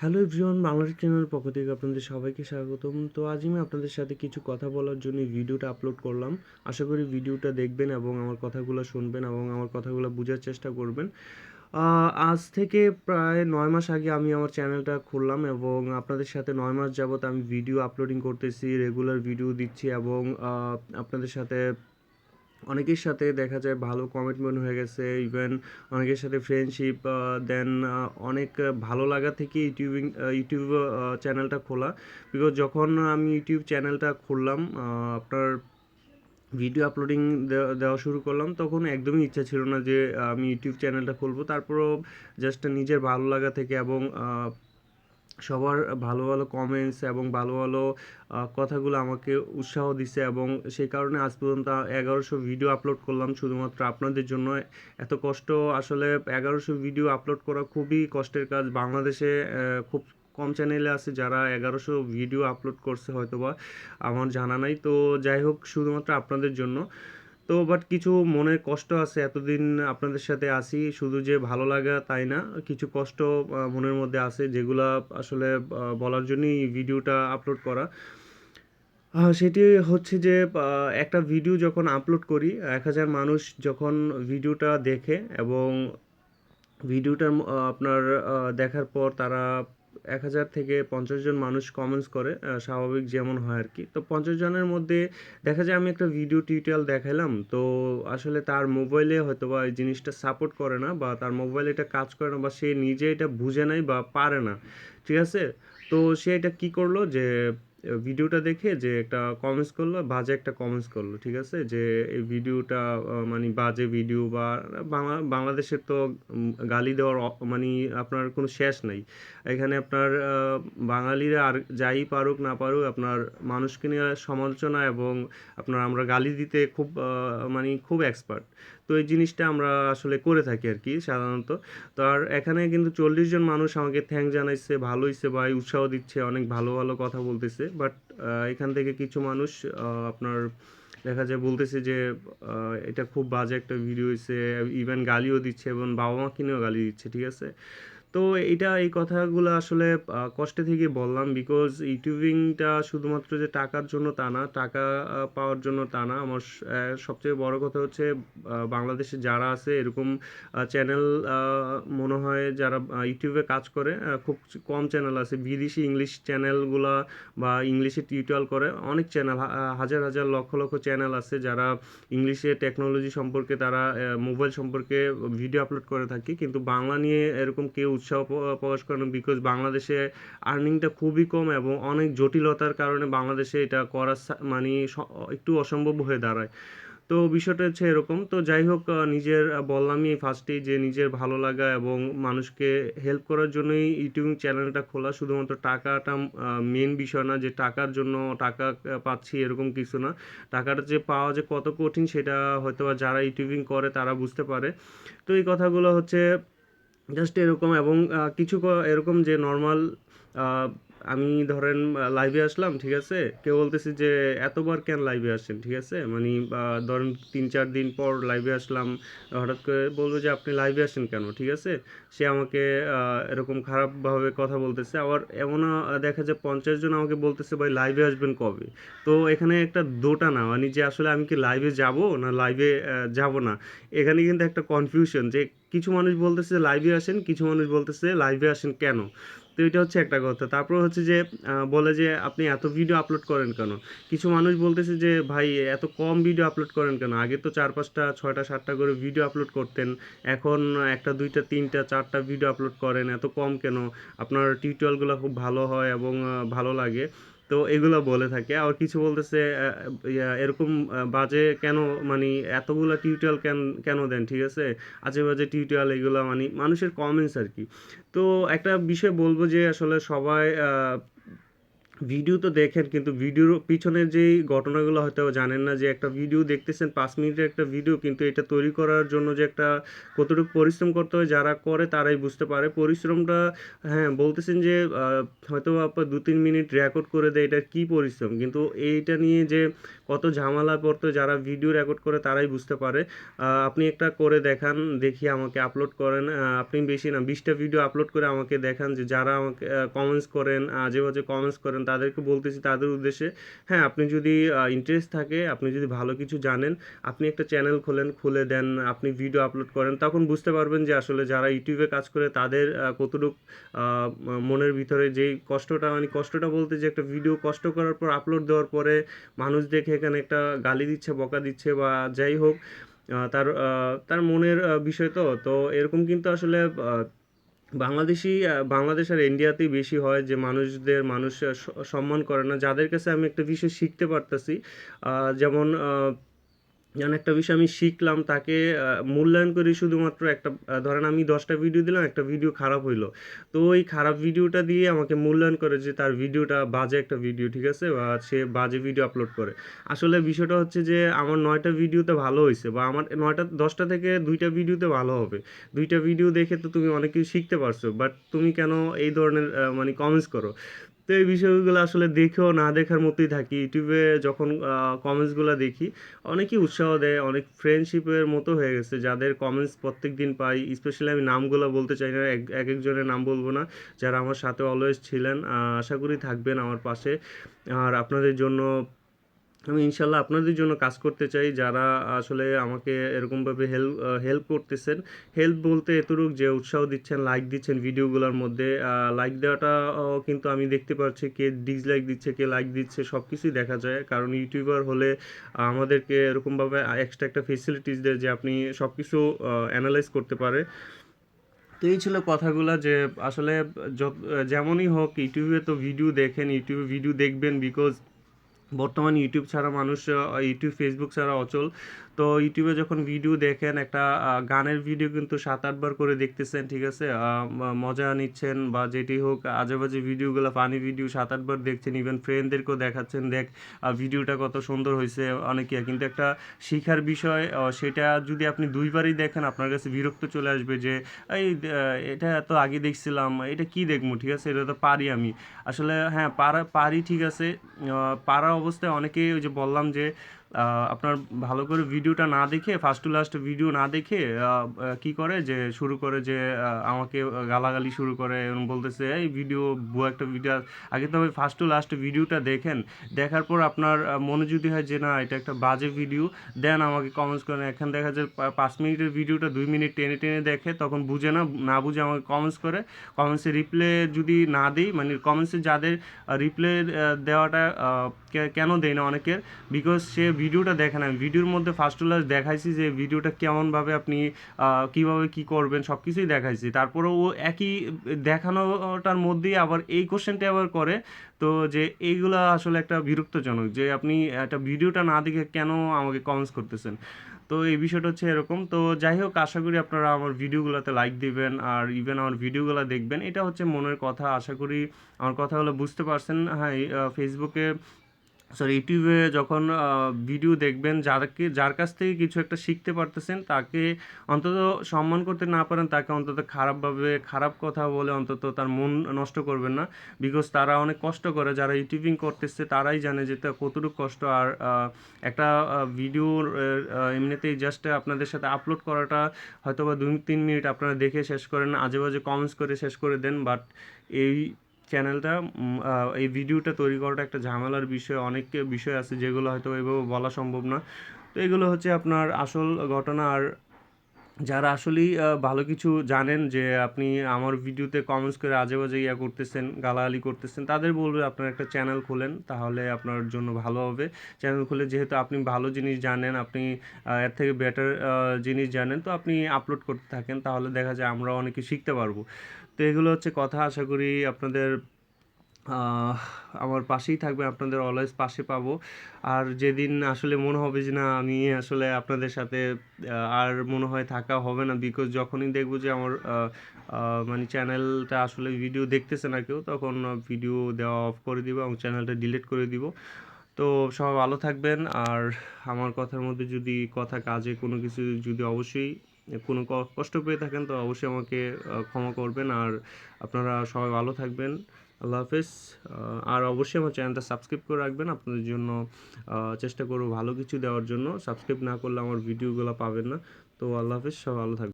Hello everyone Bangladesh চ্যানেলের পক্ষ থেকে আপনাদের সবাইকে স্বাগতম। তো আজ আমি আপনাদের সাথে কিছু কথা বলার জন্য ভিডিওটা আপলোড করলাম। আশা করি ভিডিওটা দেখবেন এবং আমার কথাগুলো শুনবেন এবং আমার কথাগুলো বোঝার চেষ্টা করবেন। আজ থেকে প্রায় নয় মাস আগে আমি আমার চ্যানেলটা খুললাম এবং আপনাদের সাথে নয় মাস যাবত আমি ভিডিও আপলোডিং করতেছি রেগুলার ভিডিও দিচ্ছি এবং আপনাদের সাথে অনেকের সাথে দেখা যায় ভালো কমিটমেন্ট হয়ে গেছে ইভেন অনেকের সাথে ফ্রেন্ডশিপ দেন অনেক ভালো লাগা থেকে ইউটিউবিং ইউটিউব চ্যানেলটা খোলা। বিকজ যখন আমি ইউটিউব চ্যানেলটা খুললাম আপনার ভিডিও আপলোডিং দেওয়া শুরু করলাম, তখন একদমই ইচ্ছা ছিল না যে আমি ইউটিউব চ্যানেলটা খুলবো। তারপরও জাস্ট নিজের ভালো লাগা থেকে এবং সবার ভালো ভালো কমেন্টস এবং ভালো ভালো কথাগুলো আমাকে উৎসাহ দিছে এবং সেই কারণে আজ পর্যন্ত এগারোশো ভিডিও আপলোড করলাম শুধুমাত্র আপনাদের জন্য। এত কষ্ট আসলে এগারোশো ভিডিও আপলোড করা খুবই কষ্টের কাজ। বাংলাদেশে খুব কম চ্যানেলে আছে যারা এগারোশো ভিডিও আপলোড করছে হয়তোবা, আমার জানা নাই। তো যাই হোক, শুধুমাত্র আপনাদের জন্য। তো বাট কিছু মনের কষ্ট আছে, এতদিন আপনাদের সাথে আসি শুধু যে ভালো লাগা তাই না, কিছু কষ্ট মনের মধ্যে আছে যেগুলা আসলে বলার জন্যই ভিডিওটা আপলোড করা। সেটি হচ্ছে যে একটা ভিডিও যখন আপলোড করি, এক হাজার মানুষ যখন ভিডিওটা দেখে এবং ভিডিওটা আপনার দেখার পর তারা এক হাজার থেকে পঞ্চাশ জন মানুষ কমেন্টস করে স্বাভাবিক যেমন হয় আর কি তো পঞ্চাশ জনের মধ্যে দেখা যায় আমি একটা ভিডিও টিউটোরিয়াল দেখালাম তো আসলে তার মোবাইলে হয়তো বা এই জিনিসটা সাপোর্ট করে না বা তার মোবাইলে এটা কাজ করে না বা সে নিজে এটা বুঝে নাই বা পারে না। ঠিক আছে? তো সে এটা কি করল যে ভিডিওটা দেখে যে একটা কমেন্টস করল, বাজে একটা কমেন্টস করল, ঠিক আছে? যে এই ভিডিওটা মানে বাজে ভিডিও বা বাংলা, বাংলাদেশের তো গালি দেওয়ার মানে আপনার কোনো শেষ নাই। এখানে আপনার বাঙালিরা আর যাই পারুক না পারুক, আপনার মানুষকে নিয়ে সমালোচনা এবং আপনার আমরা গালি দিতে খুব মানে খুব এক্সপার্ট তো এই জিনিসটা আমরা আসলে করে থাকি আর কি সাধারণত। তো আর এখানে কিন্তু চল্লিশ জন মানুষ আমাকে থ্যাংক জানাইছে, ভালো হইছে ভাই উৎসাহ দিচ্ছে, অনেক ভালো ভালো কথা বলতেছে। বাট এখান থেকে কিছু মানুষ আপনার দেখা যায় বলতেছে যে এটা খুব বাজে একটা ভিডিও হয়েছে ইভেন গালিও দিচ্ছে এবং বাবা মাকে নিয়েও গালি দিচ্ছে, ঠিক আছে? তো এটা, এই কথাগুলো আসলে কষ্টে থেকে বললাম বিকজ ইউটিউবিংটা শুধুমাত্র যে টাকার জন্য তা না, টাকা পাওয়ার জন্য তা না। আমার সবচেয়ে বড় কথা হচ্ছে বাংলাদেশে যারা আছে, এরকম চ্যানেল মনে হয় যারা ইউটিউবে কাজ করে খুব কম চ্যানেল আছে। বিদেশি ইংলিশ চ্যানেলগুলা বা ইংলিশে টিউটোরিয়াল করে, অনেক চ্যানেল হাজার হাজার, লক্ষ লক্ষ চ্যানেল আছে যারা ইংলিশে টেকনোলজি সম্পর্কে তারা মোবাইল সম্পর্কে ভিডিও আপলোড করে থাকে। কিন্তু বাংলা নিয়ে এরকম কেউ উৎসাহ প্রকাশ করে না বিকজ বাংলাদেশে আর্নিংটা খুবই কম এবং অনেক জটিলতার কারণে বাংলাদেশে এটা করা মানে একটু অসম্ভব হয়ে দাঁড়ায়। তো বিষয়টা হচ্ছে এরকম। তো যাই হোক নিজের বললামই ফার্স্টেই যে নিজের ভালো লাগা এবং মানুষকে হেল্প করার জন্যই ইউটিউব চ্যানেলটা খোলা। শুধুমাত্র টাকাটা মেন বিষয় না যে টাকার জন্য টাকা পাচ্ছি এরকম কিছু না। টাকাটা যে পাওয়া যে কত কঠিন সেটা হয়তো যারা ইউটিউবিং করে তারা বুঝতে পারে। তো এই কথাগুলো হচ্ছে জাস্ট এরকম এবং কিছু এরকম যে নর্মাল আমি ধরেন লাইভে আসলাম, ঠিক আছে? কেউ বলতেছে যে, এতবার কেন লাইভে আসেন ঠিক আছে? মানে ধরেন, তিন, চার দিন পর লাইভে আসলাম, হঠাৎ করে বলব যে, আপনি লাইভে আসেন কেন? ঠিক আছে? সে আমাকে এরকম খারাপভাবে কথা বলতেছে। আবার এমনও দেখা যায় পঞ্চাশ জন আমাকে বলতেছে, ভাই লাইভে আসবেন কবে? তো এখানে একটা দোটা না মানে যে, আসলে আমি কি লাইভে যাব না লাইভে যাব না? এখানে কিন্তু একটা কনফিউশন যে, কিছু মানুষ বলতেছে লাইভে আসেন, কিছু মানুষ বলতেছে লাইভে আসেন কেন? তো এটা হচ্ছে একটা কথা। তারপর হচ্ছে যে বলে যে, আপনি এত ভিডিও আপলোড করেন কেন? কিছু মানুষ বলতেছে যে, ভাই, এত কম ভিডিও আপলোড করেন কেন? আগে তো চার পাঁচটা, ছয়টা, সাতটা করে ভিডিও আপলোড করতেন। এখন একটা, দুইটা, তিনটা, চারটা ভিডিও আপলোড করেন। এত কম কেন? আপনার টিউটোরিয়ালগুলো খুব ভালো হয় এবং ভালো লাগে। তো এগুলো বলে থাকে। আর কিছু বলতেছে এরকম বাজে কেন মানে এতগুলো টিউটোরিয়াল কেন কেন দেন, ঠিক আছে? আজে বাজে টিউটোরিয়াল এগুলো মানে মানুষের কমেন্টস আর কি। তো একটা বিষয় বলব যে আসলে সবাই ভিডিও তো দেখেন, কিন্তু ভিডিওর পিছনের যেই ঘটনাগুলো হয়তো জানেন না, যে একটা ভিডিও দেখতেছেন, পাঁচ মিনিটের একটা ভিডিও, কিন্তু এটা তৈরি করার জন্য যে একটা কতটুকু পরিশ্রম করতে হয়, যারা করে তারাই বুঝতে পারে। পরিশ্রমটা হ্যাঁ বলতেছেন যে হয়তো আপনার দু তিন মিনিট রেকর্ড করে দেয়, এটা কি পরিশ্রম? কিন্তু এইটা নিয়ে যে কত ঝামেলা পড়তো যারা ভিডিও রেকর্ড করে তারাই বুঝতে পারে। আপনি একটা করে দেখান, দেখি আমাকে আপলোড করেন। আপনি বেশি না, বিশটা ভিডিও আপলোড করে আমাকে দেখান, যে যারা আমাকে কমেন্টস করেন আজে বাজে কমেন্টস করেন তাদেরকে বলতেছি তাদের উদ্দেশ্যে হ্যাঁ আপনি যদি ইন্টারেস্ট থাকে, আপনি যদি ভালো কিছু জানেন, আপনি একটা চ্যানেল খোলেন, খুলে দেন, আপনি ভিডিও আপলোড করেন, তখন বুঝতে পারবেন যে আসলে যারা ইউটিউবে কাজ করে, তাদের কতটুক মনের ভিতরে যেই কষ্টটা মানে কষ্টটা বলতে যে একটা ভিডিও কষ্ট করার পর আপলোড দেওয়ার পরে মানুষ দেখে এখানে একটা গালি দিচ্ছে, বকা দিচ্ছে বা যাই হোক তার তার মনের বিষয় তো তো এরকম কিন্তু আসলে বাংলাদেশি বাংলাদেশ আর ইন্ডিয়াতেই বেশি হয় যে মানুষদের মানুষ সম্মান করে না। যাদের কাছে আমি একটা বিষয় শিখতে পারতাছি যেমন যেমন একটা বিষয় আমি শিখলাম, তাকে মূল্যায়ন করি শুধুমাত্র একটা ধরেন আমি দশটা ভিডিও দিলাম, একটা ভিডিও খারাপ হইল। তো ওই খারাপ ভিডিওটা দিয়ে আমাকে মূল্যায়ন করে যে তার ভিডিওটা বাজে একটা ভিডিও ঠিক আছে? বা সে বাজে ভিডিও আপলোড করে। আসলে বিষয়টা হচ্ছে যে আমার নয়টা ভিডিওতে ভালো হয়েছে বা আমার নয়টা, দশটা থেকে দুইটা ভিডিওতে ভালো হবে। দুইটা ভিডিও দেখে তো তুমি অনেক কিছু শিখতে পারছ বাট তুমি কেন এই ধরনের মানে কমেন্টস করো? তো এই বিষয়গুলো আসলে দেখেও না দেখার মতোই থাকি। ইউটিউবে যখন কমেন্টসগুলো দেখি, অনেকই উৎসাহ দেয়, অনেক ফ্রেন্ডশিপের মতো হয়ে গেছে। যাদের কমেন্টস প্রত্যেক দিন পাই স্পেশালি আমি নামগুলো বলতে চাই না, এক এক একজনের নাম বলব না, যারা আমার সাথে অলওয়েজ ছিলেন আশা করি থাকবেন আমার পাশে। আর আপনাদের জন্য আমি ইনশাল্লাহ আপনাদের জন্য কাজ করতে চাই, যারা আসলে আমাকে এরকমভাবে হেল্প হেল্প করতেছেন। হেল্প বলতে এতটুক যে উৎসাহ দিচ্ছেন লাইক দিচ্ছেন ভিডিওগুলোর মধ্যে। লাইক দেওয়াটা কিন্তু আমি দেখতে পাচ্ছি কে ডিসলাইক দিচ্ছে, কে লাইক দিচ্ছে সব কিছুই দেখা যায়। কারণ ইউটিউবার হলে আমাদেরকে এরকমভাবে এক্সট্রা একটা ফেসিলিটিস দেয় যে আপনি সব কিছু অ্যানালাইজ করতে পারে। তো এই ছিল কথাগুলো যে আসলে যেমনই হোক, ইউটিউবে তো ভিডিও দেখেন, ইউটিউবে ভিডিও দেখবেন বিকজ বর্তমানে ইউটিউব ছাড়া মানুষ ইউটিউব ফেসবুক ছাড়া অচল। তো ইউটিউবে যখন ভিডিও দেখেন, একটা গানের ভিডিও কিন্তু সাত আটবার করে দেখতেছেন, ঠিক আছে? মজা নিচ্ছেন বা যেটি হোক আজে বাজে ভিডিওগুলো ফানি ভিডিও সাত আটবার দেখছেন ইভেন ফ্রেন্ডদেরকেও দেখাচ্ছেন, দেখ ভিডিওটা কত সুন্দর হয়েছে অনেকে। কিন্তু একটা শিখার বিষয় সেটা যদি আপনি দুইবারই দেখেন, আপনার কাছে বিরক্ত চলে আসবে যে, এই এটা এত আগে দেখছিলাম, এটা কি দেখব? ঠিক আছে? এটা তো পারি আমি। আসলে হ্যাঁ পারা, পারি ঠিক আছে পারা অবস্থায় অনেকেই ওই যে বললাম যে আপনার ভালো করে ভিডিওটা না দেখে ফার্স্ট টু লাস্ট ভিডিও না দেখে কি করে? যে শুরু করে যে আমাকে গালাগালি শুরু করে, এবং বলতেছে, এই ভিডিও ভুয়া একটা ভিডিও আগে তবে ফার্স্ট টু লাস্ট ভিডিওটা দেখেন। দেখার পর আপনার মনে যদি হয় যে, না, এটা একটা বাজে ভিডিও দেন আমাকে কমেন্টস করেন। এখন দেখা যায় পাঁচ মিনিটের ভিডিওটা দুই মিনিট টেনে টেনে দেখে, তখন বুঝে না না বুঝে আমাকে কমেন্টস করে। কমেন্টসে রিপ্লে যদি না দিই মানে কমেন্টসে যাদের রিপ্লে দেওয়াটা কেন দেয় না অনেকের? বিকজ সে ভিডিওটা দেখে না ভিডিওর মধ্যে ফার্স্ট টু লাস্ট দেখাইছি যে ভিডিওটা কেমনভাবে আপনি কীভাবে কি করবেন সব কিছুই দেখাইছি। তারপরে ও একই দেখানোটার মধ্যেই আবার এই কোশ্চেনটা আবার করে, তো যে এইগুলা আসলে একটা বিরক্তজনক যে আপনি একটা ভিডিওটা না দেখে কেন আমাকে কমেন্টস করতেছেন? তো এই বিষয়টা হচ্ছে এরকম। তো যাই হোক, আশা করি আপনারা আমার ভিডিওগুলোতে লাইক দিবেন আর ইভেন আমার ভিডিওগুলো দেখবেন। এটা হচ্ছে মনের কথা। আশা করি আমার কথাগুলো বুঝতে পারছেন। হ্যাঁ ফেসবুকে সরি ইউটিউবে যখন ভিডিও দেখবেন, যারকে, যার কাছ থেকে কিছু একটা শিখতে পারতেছেন, তাকে অন্তত সম্মান করতে না পারেন, তাকে অন্তত খারাপভাবে, খারাপ কথা বলে অন্তত তার মন নষ্ট করবেন না। বিকজ তারা অনেক কষ্ট করে, যারা ইউটিউবিং করতেছে, তারাই জানে যে তা কতটুকু কষ্ট। আর একটা ভিডিও এমনিতেই জাস্ট আপনাদের সাথে আপলোড করাটা হয়তো বা দুই তিন মিনিট আপনারা দেখে শেষ করেন আজে বাজে কমেন্টস করে শেষ করে দেন বাট এই চ্যানেলটা এই ভিডিওটা তৈরি করাটা একটা ঝামেলার বিষয়। অনেক বিষয় আছে যেগুলো হয়তো এভাবে বলা সম্ভব না। তো এগুলো হচ্ছে আপনার আসল ঘটনা আর যারা আসলেই ভালো কিছু জানেন যে আপনি আমার ভিডিওতে কমেন্টস করে আজে বাজে ইয়া করতেছেন, গালাগালি করতেছেন, তাদের বলবে আপনার একটা চ্যানেল খোলেন, তাহলে আপনার জন্য ভালো হবে। চ্যানেল খুলে যেহেতু আপনি ভালো জিনিস জানেন, আপনি এর থেকে বেটার জিনিস জানেন, তো আপনি আপলোড করতে থাকেন, তাহলে দেখা যায় আমরা অনেকে শিখতে পারব। তো এগুলো হচ্ছে কথা, আশা করি আপনাদের আমার পাশেই থাকবে, আপনাদের অলওয়েজ পাশে পাবো। আর যেদিন আসলে মনে হবে যে, না, আমি আসলে আপনাদের সাথে আর মনে হয় থাকা হবে না বিকজ যখনই দেখব যে আমার মানে চ্যানেলটা আসলে ভিডিও দেখতেছে না কেউ, তখন ভিডিও দেওয়া অফ করে দিব এবং চ্যানেলটা ডিলিট করে দিব। তো সবাই ভালো থাকবেন, আর আমার কথার মধ্যে যদি কথা কাজে কোনো কিছু যদি অবশ্যই কোনো কষ্ট পেয়ে থাকেন, তো অবশ্যই আমাকে ক্ষমা করবেন। আর আপনারা সবাই ভালো থাকবেন। আল্লাহ হাফেজ। আর অবশ্যই আমার চ্যানেলটা সাবস্ক্রাইব করে রাখবেন আপনাদের জন্য চেষ্টা করব ভালো কিছু দেওয়ার জন্য। সাবস্ক্রাইব না করলে আমার ভিডিওগুলো পাবেন না। তো আল্লাহ হাফেজ সব ভালো থাকবেন।